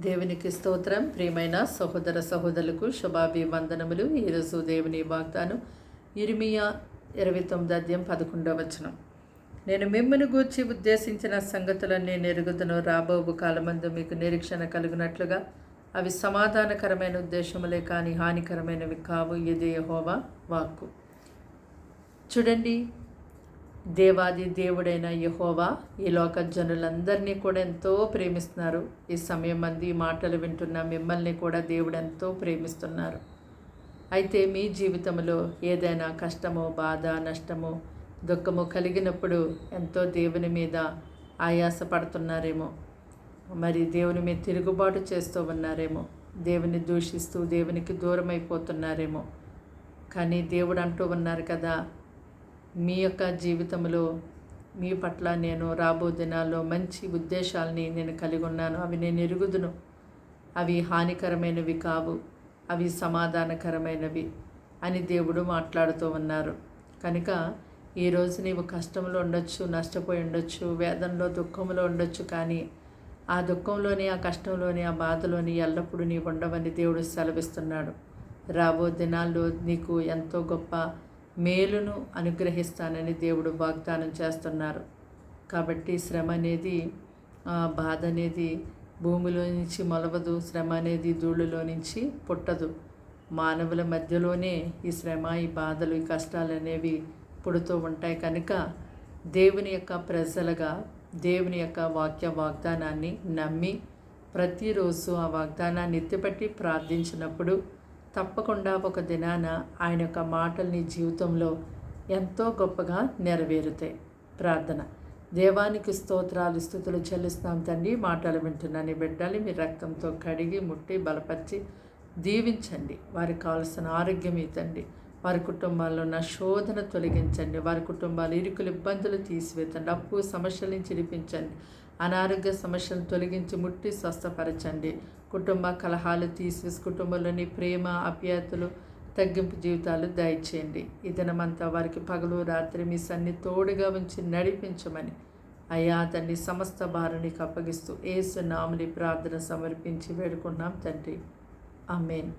దేవునికి స్తోత్రం. ప్రియమైన సహోదర సహోదరులకు శుభాభివందనములు. ఈరోజు దేవుని వాగ్దానం ఇరిమియా ఇరవై తొమ్మిది అధ్యాయం పదకొండవ వచనం. నేను మిమ్మల్ని గూర్చి ఉద్దేశించిన సంగతులన్నీ నెరుగుదను. రాబోవు కాలమందు మీకు నిరీక్షణ కలిగినట్లుగా. అవి సమాధానకరమైన ఉద్దేశములే కానీ హానికరమైనవి కావు. ఇదే హోవా వాక్కు. చూడండి దేవాది దేవుడైన యహోవా ఈ లోక జనులందరినీ కూడా ఎంతో ప్రేమిస్తున్నారు. ఈ సమయం మంది మాటలు వింటున్న మిమ్మల్ని కూడా దేవుడు ఎంతో ప్రేమిస్తున్నారు. అయితే మీ జీవితంలో ఏదైనా కష్టమో బాధ నష్టమో దుఃఖము కలిగినప్పుడు ఎంతో దేవుని మీద ఆయాస పడుతున్నారేమో మరి దేవుని మీద తిరుగుబాటు చేస్తూ ఉన్నారేమో. దేవుని దూషిస్తూ దేవునికి దూరం అయిపోతున్నారేమో కానీ దేవుడు అంటూ ఉన్నారు కదా మీ యొక్క జీవితంలో మీ పట్ల నేను రాబో దినాల్లో మంచి ఉద్దేశాలని నేను కలిగి ఉన్నాను. అవి నేను ఎరుగుదును. అవి హానికరమైనవి కావు. అవి సమాధానకరమైనవి అని దేవుడు మాట్లాడుతూ ఉన్నారు. కనుక ఈరోజు నీవు కష్టంలో ఉండొచ్చు నష్టపోయి ఉండొచ్చు వేదనలో దుఃఖంలో ఉండొచ్చు కానీ ఆ దుఃఖంలోని ఆ కష్టంలోని ఆ బాధలోని ఎల్లప్పుడూ నీవు ఉండవని దేవుడు సెలవిస్తున్నాడు. రాబో దినాల్లో నీకు ఎంతో గొప్ప మేలును అనుగ్రహిస్తానని దేవుడు వాగ్దానం చేస్తున్నారు. కాబట్టి శ్రమ అనేది ఆ, బాధ అనేది భూమిలో నుంచి మొలవదు. శ్రమ అనేది ధూళిలో నుంచి పుట్టదు. మానవుల మధ్యలోనే ఈ శ్రమ ఈ బాధలు ఈ కష్టాలు అనేవి పుడుతూ ఉంటాయి. కనుక దేవుని యొక్క ప్రజలుగా దేవుని యొక్క వాక్య వాగ్దానాన్ని నమ్మి ప్రతిరోజు ఆ వాగ్దానాన్ని ఎత్తిపట్టి ప్రార్థించినప్పుడు తప్పకుండా ఒక దినాన ఆయన యొక్క మాటల్ని జీవితంలో ఎంతో గొప్పగా నెరవేరుతాయి. ప్రార్థన. దేవానికి స్తోత్రాలు స్థుతులు చెల్లిస్తాం తండ్రి. మాటలు వింటున్నాను బిడ్డలు మీ రక్తంతో కడిగి ముట్టి బలపరిచి దీవించండి. వారికి కావలసిన ఆరోగ్యం ఇతండి వారి కుటుంబాల్లో ఉన్న శోధన తొలగించండి. వారి కుటుంబాలు ఇరుకులు ఇబ్బందులు తీసివేతండి. అప్పు సమస్యల నుంచి విడిపించండి అనారోగ్య సమస్యలను తొలగించి ముట్టి స్వస్థపరచండి. కుటుంబ కలహాలు తీసివేసి కుటుంబంలోని ప్రేమ అప్యాయతలు తగ్గింపు జీవితాలు దయచేయండి. ఈ దినమంతా వారికి పగలు రాత్రి మీ సన్ని తోడుగా ఉంచి నడిపించమని అయ్యా తండ్రి సమస్త భారానికి అప్పగిస్తూ ఏసు నామని ప్రార్థన సమర్పించి వేడుకున్నాం తండ్రి. అమేన్